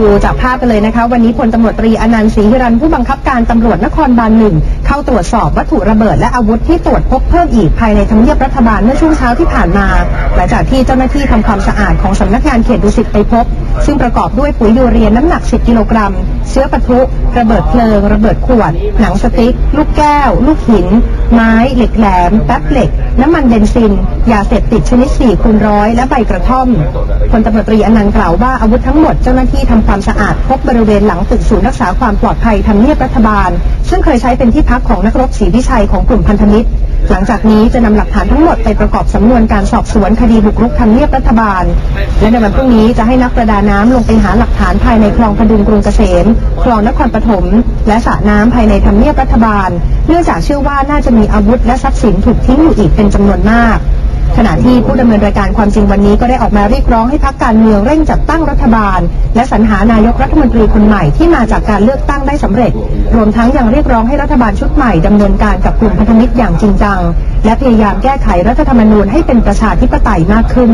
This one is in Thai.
ดูจากภาพกันเลยนะคะ วันนี้พลตำรวจตรีอนันต์ศรีหิรันผู้บังคับการตำรวจนครบาลหนึ่งเข้าตรวจสอบวัตถุระเบิดและอาวุธที่ตรวจพบเพิ่มอีกภายในทำเนียบรัฐบาลเมื่อช่วงเช้าที่ผ่านมา หลังจากที่เจ้าหน้าที่ทำความสะอาดของสำนักงานเขตดุสิตไปพบ ซึ่งประกอบด้วยปุ๋ยยูเรียน้ำหนัก 10 กิโลกรัม ชื้อปะทุ ระเบิดเพลิง ระเบิดขวด หนังสติ๊ก ลูกแก้ว ลูกหิน ไม้ เหล็กแหลม แป๊บเหล็ก น้ำมันเบนซิน ยาเสพติดชนิด4คูณร้อยและใบกระท่อมพลตำรวจตรีอนันต์กล่าวว่าอาวุธทั้งหมดเจ้าหน้าที่ทำความสะอาดพบบริเวณหลังตึกศูนย์รักษาความปลอดภัยทำเนียบรัฐบาล ซึ่งเคยใช้เป็นที่พักของนักรบศรีวิชัยของกลุ่มพันธมิตร หลังจากนี้จะนำหลักฐานทั้งหมดไปประกอบสำนวนการสอบสวนคดีบุกรุกทำเนียบรัฐบาล และในวันพรุ่งนี้จะให้นักประดาน้ำลงไปหาหลักฐานภายในคลองพดุงกรุงเกษมคลองนครปฐมและสระน้ำภายในทำเนียบรัฐบาล เนื่องจากเชื่อว่าน่าจะมีอาวุธและทรัพย์สินถูกทิ้งอยู่อีกเป็นจำนวนมาก ขณะที่ผู้ดำเนินรายการความจริงวันนี้ก็ได้ออกมาเรียกร้องให้พักการเมืองเร่งจัดตั้งรัฐบาล และสรรหานายกรัฐมนตรีคนใหม่ที่มาจากการเลือกตั้งได้สำเร็จ รวมทั้งยังเรียกร้องให้รัฐบาลชุดใหม่ดำเนินการกับกลุ่มพันธมิตรอย่างจริงจัง และพยายามแก้ไขรัฐธรรมนูญให้เป็นประชาธิปไตยมากขึ้น